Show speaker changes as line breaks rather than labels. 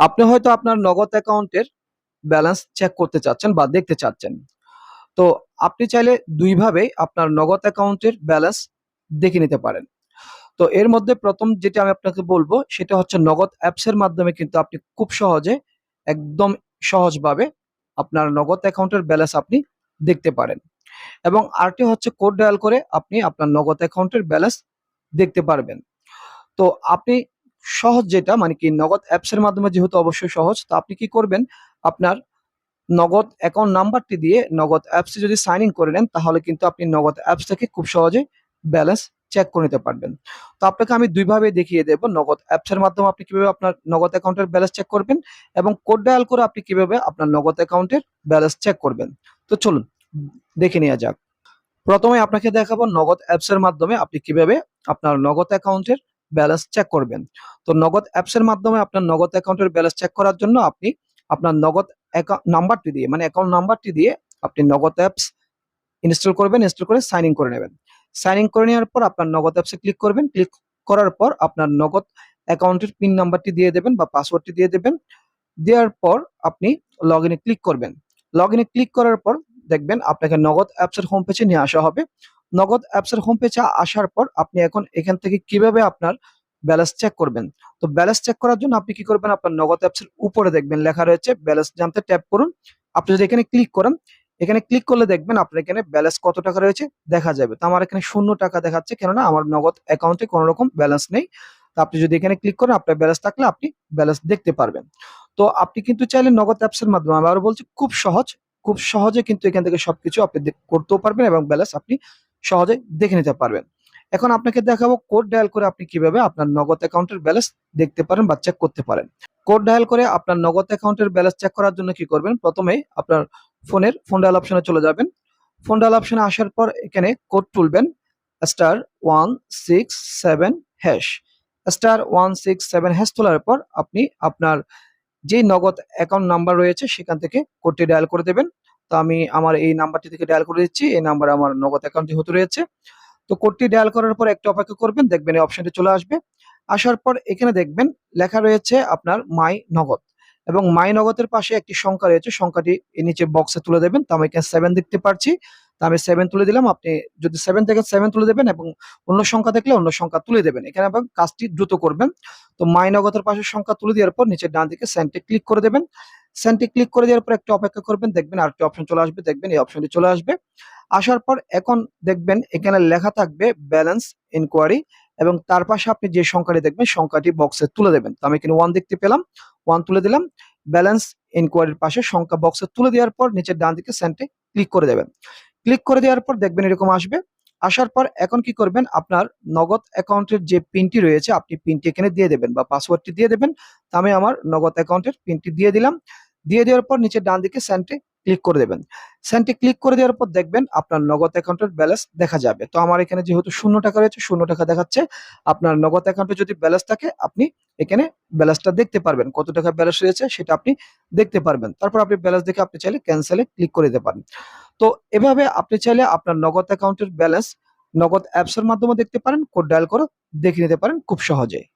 আপনি হয়তো আপনার নগদ অ্যাকাউন্টের ব্যালেন্স চেক করতে চাচ্ছেন বা দেখতে চাচ্ছেন। তো আপনি চাইলে দুইভাবেই আপনার নগদ অ্যাকাউন্টের ব্যালেন্স দেখে নিতে পারেন। তো এর মধ্যে প্রথম যেটা আমি আপনাকে বলব, সেটা হচ্ছে নগদ অ্যাপসের মাধ্যমে কিন্তু আপনি খুব সহজে, একদম সহজভাবে আপনার নগদ অ্যাকাউন্টের ব্যালেন্স আপনি দেখতে পারেন। এবং আরটি হচ্ছে কোড ডায়াল করে আপনি আপনার নগদ অ্যাকাউন্টের ব্যালেন্স দেখতে পারবেন। তো আপনি সহজ যেটা মানে কি নগদ অ্যাপসের মাধ্যমে যেহেতু অবশ্যই সহজ, তো আপনি কি করবেন? আপনার নগদ অ্যাকাউন্ট নাম্বারটি দিয়ে নগদ অ্যাপসে যদি সাইন ইন করে নেন, তাহলে কিন্তু আপনি নগদ অ্যাপস থেকে খুব সহজে ব্যালেন্স চেক করে নিতে পারবেন। তো আপনাকে আমি দুইভাবে দেখিয়ে দেবো, নগদ অ্যাপসের মাধ্যমে আপনি কীভাবে আপনার নগদ অ্যাকাউন্টের ব্যালেন্স চেক করবেন এবং কোড ডায়াল করে আপনি কীভাবে আপনার নগদ অ্যাকাউন্টের ব্যালেন্স চেক করবেন। তো চলুন, দেখে নেওয়া যাক। প্রথমে আপনাকে দেখাবো নগদ অ্যাপসের মাধ্যমে আপনি কীভাবে আপনার নগদ অ্যাকাউন্টের ব্যালেন্স চেক করবেন। তো নগদ অ্যাপসের মাধ্যমে আপনার নগদ অ্যাকাউন্টের ব্যালেন্স চেক করার জন্য আপনি আপনার নগদ নাম্বারটি দিয়ে মানে অ্যাকাউন্ট নাম্বারটি দিয়ে আপনি নগদ অ্যাপস ইনস্টল করবেন ইনস্টল করে সাইন ইন করে নেবেন। সাইন ইন করে নেওয়ার পর আপনার নগদ অ্যাপসে ক্লিক করবেন। ক্লিক করার পর আপনার নগদ অ্যাকাউন্টের পিন নাম্বারটি দিয়ে দেবেন বা পাসওয়ার্ডটি দিয়ে দেবেন। দেওয়ার পর আপনি লগ ইনে ক্লিক করবেন। লগ ইনে ক্লিক করার পর দেখবেন আপনাকে নগদ অ্যাপসের হোম পেজে নিয়ে আসা হবে। নগদ অ্যাপসের হোম পেজে আসার পর আপনি এখন এখান থেকে কীভাবে আপনার ব্যালেন্স চেক করবেন? তো ব্যালেন্স চেক করার জন্য আপনি কি করবেন? আপনার নগদ অ্যাপসের উপরে দেখবেন, লেখা রয়েছে ব্যালেন্স জানতে ট্যাপ করুন। আপনি যদি এখানে ক্লিক করেন, এখানে ক্লিক করলে দেখবেন আপনার এখানে ব্যালেন্স কত টাকা রয়েছে দেখা যাবে। তো আমার এখানে শূন্য টাকা দেখাচ্ছে, কেননা আমার নগদ অ্যাকাউন্টে কোনো রকম ব্যালেন্স নেই। তো আপনি যদি এখানে ক্লিক করেন, আপনার ব্যালেন্স থাকলে আপনি ব্যালেন্স দেখতে পারবেন। তো আপনি কিন্তু চাইলে নগদ অ্যাপসের মাধ্যমে, আমি আরও বলছি, খুব সহজ, খুব সহজে কিন্তু এখান থেকে সবকিছু আপনি করতেও পারবেন এবং ব্যালেন্স আপনি সহজে দেখে নিতে পারবেন। এখন আপনাকে দেখাবো কোড ডায়াল করে আপনি কীভাবে আপনার নগদ অ্যাকাউন্টের ব্যালেন্স দেখতে পারেন বা চেক করতে পারেন। কোড ডায়াল করে আপনার নগদ অ্যাকাউন্টের ব্যালেন্স চেক করার জন্য কি করবেন? প্রথমে আপনার ফোনের ফোন ডায়াল অপশনে চলে যাবেন। ফোন ডায়াল অপশনে আসার পর এখানে কোড তুলবেন star one six seven hash star one six seven hash তোলার পর আপনি আপনার যে নগদ অ্যাকাউন্ট নাম্বার রয়েছে সেখান থেকে কোডটি ডায়াল করে দেবেন। তো আমি আমার এই নাম্বারটি থেকে ডায়াল করে দিচ্ছি। এই নাম্বারে আমার নগদ অ্যাকাউন্টটি হতে রয়েছে। তো কোডটি ডায়াল করার পর একটু অপেক্ষা করবেন, দেখবেন এই অপশনটি চলে আসবে। আসার পর এখানে দেখবেন লেখা রয়েছে আপনার মাই নগদ এবং মাই নগদের পাশে একটি সংখ্যা রয়েছে। সংখ্যাটি নিচে বক্সে তুলে দেবেন। তো আমি এখানে সেভেন দেখতে পাচ্ছি তো আমি সেভেন তুলে দিলাম। আপনি যদি সেভেন থেকে সেভেন তুলে দেবেন এবং অন্য সংখ্যা দেখলে অন্য সংখ্যা তুলে দেবেন। এখানে এবং কাজটি দ্রুত করবেন। তো মাই নগদের পাশে সংখ্যা তুলে দেওয়ার পর নিচে ডান দিকে সেন্টে ক্লিক করে দেবেন। সেন্টে ক্লিক করে দেওয়ার পর একটু অপেক্ষা করবেন, দেখবেন আরেকটি অপশন চলে আসবে, দেখবেন এই অপশনটি চলে আসবে। আসার পর এখন দেখবেন এখানে লেখা থাকবে ব্যালেন্স ইনকোয়ারি এবং তার পাশে আপনি যে সংখ্যাটি দেখবেন, সংখ্যাটি বক্সে তুলে দেবেন। তো আমি এখানে ওয়ান দেখতে পেলাম ওয়ান তুলে দিলাম ব্যালেন্স ইনকোয়ারির পাশে সংখ্যা বক্সে তুলে দেওয়ার পর নিচের ডান দিকে সেন্টে ক্লিক করে দেবেন। ক্লিক করে দেওয়ার পর দেখবেন এরকম আসবে। আসার পর এখন কি করবেন? আপনার নগদ অ্যাকাউন্টের যে পিনটি রয়েছে, আপনি পিনটি এখানে দিয়ে দেবেন বা পাসওয়ার্ডটি দিয়ে দেবেন। আমি আমার নগদ অ্যাকাউন্টের পিনটি দিয়ে দিলাম। দিয়ে দেওয়ার পর নিচে ডান দিকে সেন্টে ক্লিক করে দেবেন। সেন্টে ক্লিক করে দেওয়ার পর দেখবেন আপনার নগদ অ্যাকাউন্টের ব্যালেন্স দেখা যাবে। তো আমার এখানে যেহেতু শূন্য টাকা রয়েছে, শূন্য টাকা দেখাচ্ছে। আপনার নগদ অ্যাকাউন্টে যদি ব্যালেন্স থাকে, আপনি এখানে ব্যালেন্সটা দেখতে পারবেন। কত টাকা ব্যালেন্স রয়েছে, সেটা আপনি দেখতে পারবেন। তারপর আপনি ব্যালেন্স দেখে আপনি চাইলে ক্যান্সেলে ক্লিক করে দিতে পারেন। তো এভাবে আপনি চাইলে আপনার নগদ অ্যাকাউন্টের ব্যালেন্স নগদ অ্যাপসের মাধ্যমে দেখতে পারেন কোড ডায়াল করে দেখে নিতে পারেন খুব সহজে